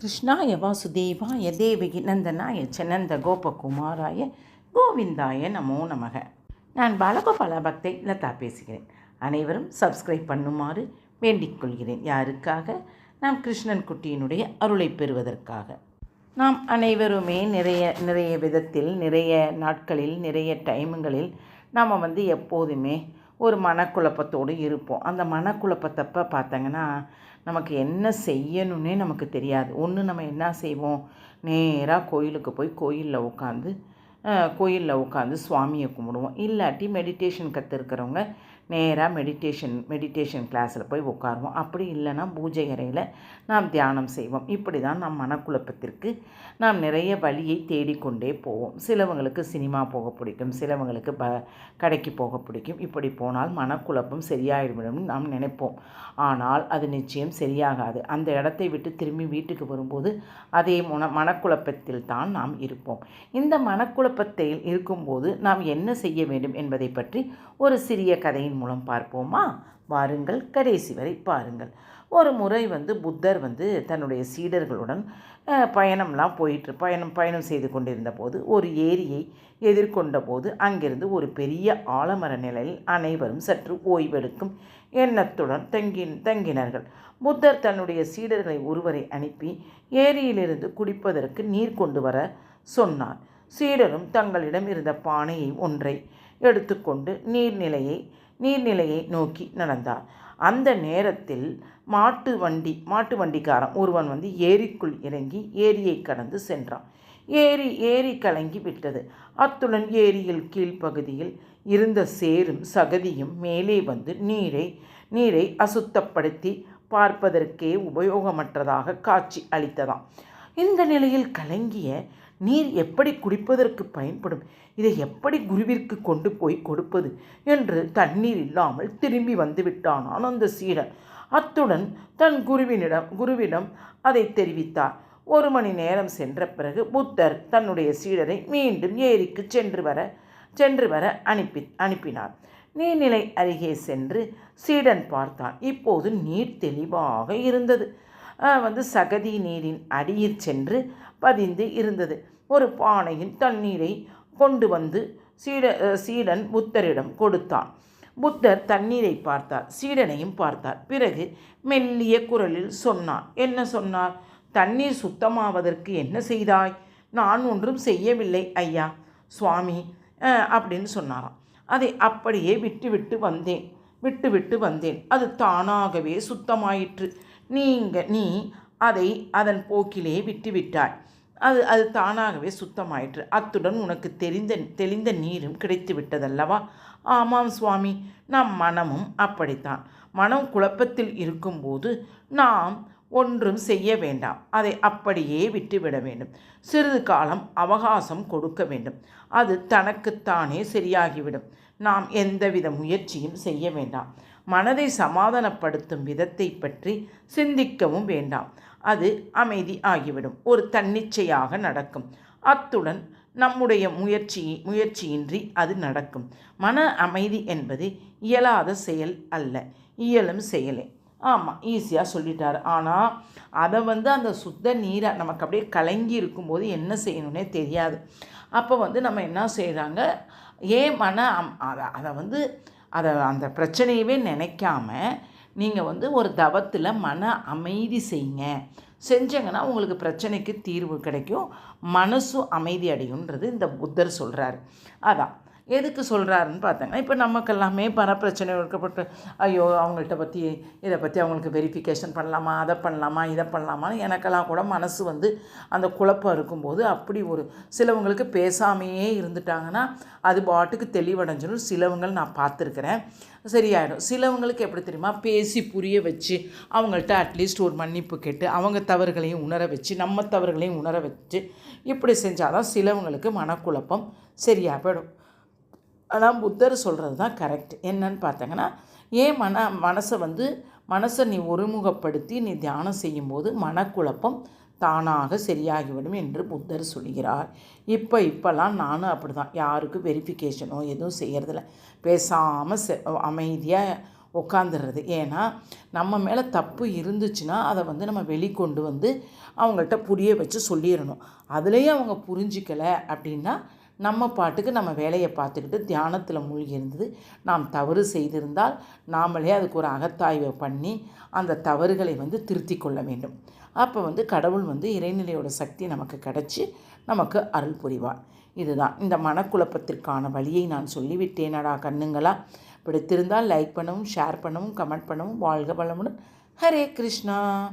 கிருஷ்ணாய வாசுதேவாய தேவகி நந்தனாய சனந்த கோபகுமாராய கோவிந்தாய நமோ நமக. நான் பாலகோபால பக்தை லதா பேசுகிறேன். அனைவரும் சப்ஸ்கிரைப் பண்ணுமாறு வேண்டிக் கொள்கிறேன். யாருக்காக? நாம் கிருஷ்ணன் குட்டியினுடைய அருளை பெறுவதற்காக. நாம் அனைவருமே நிறைய நிறைய விதத்தில் நிறைய நாட்களில் நிறைய டைமுங்களில் நாம் வந்து எப்போதுமே ஒரு மனக்குழப்பத்தோடு இருப்போம். அந்த மனக்குழப்பத்தப்போ பார்த்தங்கன்னா நமக்கு என்ன செய்யணும்னே நமக்கு தெரியாது. ஒன்று நம்ம என்ன செய்வோம்? நேராக கோயிலுக்கு போய் கோயிலில் உட்காந்து கோயிலில் உட்காந்து சுவாமியை கும்பிடுவோம். இல்லாட்டி மெடிடேஷன் கற்றுருக்கிறவங்க நேராக மெடிடேஷன் மெடிடேஷன் கிளாஸில் போய் உட்காருவோம். அப்படி இல்லைன்னா பூஜை அறையில் நாம் தியானம் செய்வோம். இப்படி தான் நம் மனக்குழப்பத்திற்கு நாம் நிறைய வழியை தேடிக்கொண்டே போவோம். சிலவங்களுக்கு சினிமா போக பிடிக்கும். சிலவங்களுக்கு ப கடைக்கு போக பிடிக்கும். இப்படி போனால் மனக்குழப்பம் சரியாயிடும் நாம் நினைப்போம். ஆனால் அது நிச்சயம் சரியாகாது. அந்த இடத்தை விட்டு திரும்பி வீட்டுக்கு வரும்போது அதே மன மனக்குழப்பத்தில் தான் நாம் இருப்போம். இந்த மனக்குழப்பத்தில் இருக்கும்போது நாம் என்ன செய்ய வேண்டும் என்பதை பற்றி ஒரு சிறிய கதையின் மூலம் பார்ப்போமா? வாருங்கள் கடைசி வரை பாருங்கள். ஒரு முறை வந்து புத்தர் வந்து தன்னுடைய சீடர்களுடன் பயணம்லாம் போயிட்டு பயணம் பயணம் செய்து கொண்டிருந்த போது ஒரு ஏரியை எதிர்கொண்ட போது அங்கிருந்து ஒரு பெரிய ஆலமர நிலையில் அனைவரும் சற்று ஓய்வெடுக்கும் எண்ணத்துடன் தங்கி தங்கினார்கள். புத்தர் தன்னுடைய சீடர்களை ஒருவரை அனுப்பி ஏரியிலிருந்து குடிப்பதற்கு நீர் கொண்டு வர சொன்னார். சீடரும் தங்களிடம் இருந்த பானையை ஒன்றை எடுத்துக்கொண்டு நீர்நிலையை நீர்நிலையை நோக்கி நடந்தார். அந்த நேரத்தில் மாட்டு வண்டி மாட்டு வண்டிக்காரன் ஒருவன் வந்து ஏரிக்குள் இறங்கி ஏரியை கடந்து சென்றான். ஏரி ஏரி கலங்கி விட்டது. அத்துடன் ஏரியில் கீழ்ப்பகுதியில் இருந்த சேரும் சகதியும் மேலே வந்து நீரை நீரை அசுத்தப்படுத்தி பார்ப்பதற்கே உபயோகமற்றதாக காட்சி அளித்ததாம். இந்த நிலையில் கலங்கிய நீர் எப்படி குடிப்பதற்கு பயன்படும்? இதை எப்படி குருவிற்கு கொண்டு போய் கொடுப்பது? என்று தண்ணீர் இல்லாமல் திரும்பி வந்துவிட்டானான் அந்த சீடன் அத்துடன் தன் குருவினிடம் குருவிடம் அதை தெரிவித்தார். ஒரு மணி நேரம் சென்ற பிறகு புத்தர் தன்னுடைய சீடரை மீண்டும் ஏரிக்கு சென்று வர சென்று வர அனுப்பி அனுப்பினார். நீர்நிலை அருகே சென்று சீடன் பார்த்தான். இப்போது நீர் தெளிவாக இருந்தது. வந்து சகதி நீரின் அடியில் சென்று பதிந்து இருந்தது. ஒரு பானையில் தண்ணீரை கொண்டு வந்து சீட சீடன் புத்தரிடம் கொடுத்தான். புத்தர் தண்ணீரை பார்த்தார் சீடனையும் பார்த்தார். பிறகு மெல்லிய குரலில் சொன்னார் என்ன சொன்னார்? தண்ணீர் சுத்தமாவதற்கு என்ன செய்தாய்? நான் ஒன்றும் செய்யவில்லை ஐயா. சுவாமி அப்படின்னு சொன்னாராம். அதை அப்படியே விட்டு விட்டு வந்தேன் விட்டு விட்டு வந்தேன். அது தானாகவே சுத்தமாயிற்று. நீங்க நீ அதை அதன் போக்கிலே விட்டு விட்டாய் அது அது தானாகவே சுத்தமாயிற்று. அத்துடன் உனக்கு தெரிந்த தெளிந்த நீரும் கிடைத்து விட்டதல்லவா ஆமாம் சுவாமி நம் மனமும் அப்படித்தான். மனம் குழப்பத்தில் இருக்கும்போது நாம் ஒன்றும் செய்ய வேண்டாம். அதை அப்படியே விட்டுவிட வேண்டும். சிறிது காலம் அவகாசம் கொடுக்க வேண்டும். அது தனக்குத்தானே சரியாகிவிடும். நாம் எந்தவித முயற்சியும் செய்ய வேண்டாம். மனதை சமாதானப்படுத்தும் விதத்தை பற்றி சிந்திக்கவும் வேண்டாம். அது அமைதி ஆகிவிடும். ஒரு தன்னிச்சையாக நடக்கும். அத்துடன் நம்முடைய முயற்சி முயற்சியின்றி அது நடக்கும். மன அமைதி என்பது இயலாத செயல் அல்ல. இயலும் செயலே. ஆமாம் ஈஸியாக சொல்லிட்டார். ஆனால் அதை வந்து அந்த சுத்த நீரை நமக்கு அப்படியே கலங்கி இருக்கும்போது என்ன செய்யணுன்னே தெரியாது. அப்போ வந்து நம்ம என்ன செய்கிறாங்க ஏன் மன அதை அதை வந்து அதை அந்த பிரச்சனையவே நினைக்காம நீங்கள் வந்து ஒரு தவத்தில் மன அமைதி செய்யுங்க செஞ்சங்கன்னா உங்களுக்கு பிரச்சனைக்கு தீர்வு கிடைக்கும். மனசும் அமைதி அடையுன்றது இந்த புத்தர் சொல்கிறார் அதான். எதுக்கு சொல்கிறாருன்னு பார்த்தாங்க இப்போ நமக்கு எல்லாமே இருக்கப்பட்டு ஐயோ அவங்கள்ட்ட பற்றி இதை பற்றி அவங்களுக்கு வெரிஃபிகேஷன் பண்ணலாமா அதை பண்ணலாமா இதை பண்ணலாமான்னு எனக்கெல்லாம் கூட மனசு வந்து அந்த குழப்பம் இருக்கும்போது அப்படி ஒரு சிலவங்களுக்கு பேசாமையே இருந்துட்டாங்கன்னா அது பாட்டுக்கு தெளிவடைஞ்சிடும். சிலவங்கள் நான் பார்த்துருக்குறேன். சரியாயிடும். சிலவங்களுக்கு எப்படி தெரியுமா? பேசி புரிய வச்சு அவங்கள்ட்ட அட்லீஸ்ட் ஒரு மன்னிப்பு கேட்டு அவங்க தவறுகளையும் உணர வச்சு நம்ம தவறுகளையும் உணர வச்சு இப்படி செஞ்சால் தான் சிலவங்களுக்கு மனக்குழப்பம் சரியாக போயிடும் ஆனால் புத்தர் சொல்கிறது தான் கரெக்ட் என்னன்னு பார்த்தாங்கன்னா ஏன் மன மனசை வந்து மனசை நீ ஒருமுகப்படுத்தி நீ தியானம் செய்யும்போது மனக்குழப்பம் தானாக சரியாகிவிடும் என்று புத்தர் சொல்கிறார். இப்போ இப்போல்லாம் நானும் அப்படி தான் யாருக்கும் வெரிஃபிகேஷனோ எதுவும் செய்கிறதில்ல பேசாமல் செ அமைதியாக உட்காந்துடுறது ஏன்னா நம்ம மேலே தப்பு இருந்துச்சுன்னா அதை வந்து நம்ம வெளிக்கொண்டு வந்து அவங்கள்ட்ட புரிய வச்சு சொல்லிடணும் அதுலேயும் அவங்க புரிஞ்சிக்கலை அப்படின்னா நம்ம பாட்டுக்கு நம்ம வேலையை பார்த்துக்கிட்டு தியானத்தில் மூழ்கி இருந்தது. நாம் தவறு செய்திருந்தால் நாமளே அதுக்கு ஒரு அகத்தாய்வை பண்ணி அந்த தவறுகளை வந்து திருத்தி கொள்ள வேண்டும். அப்போ வந்து கடவுள் வந்து இறைநிலையோட சக்தி நமக்கு கிடச்சி நமக்கு அருள் புரிவார். இதுதான். இந்த மனக்குழப்பத்திற்கான வழியை நான் சொல்லிவிட்டேனடா கண்ணுங்களா. பிடித்திருந்தால் லைக் பண்ணவும் ஷேர் பண்ணவும் கமெண்ட் பண்ணவும் வாழ்க வளமுடன். ஹரே கிருஷ்ணா.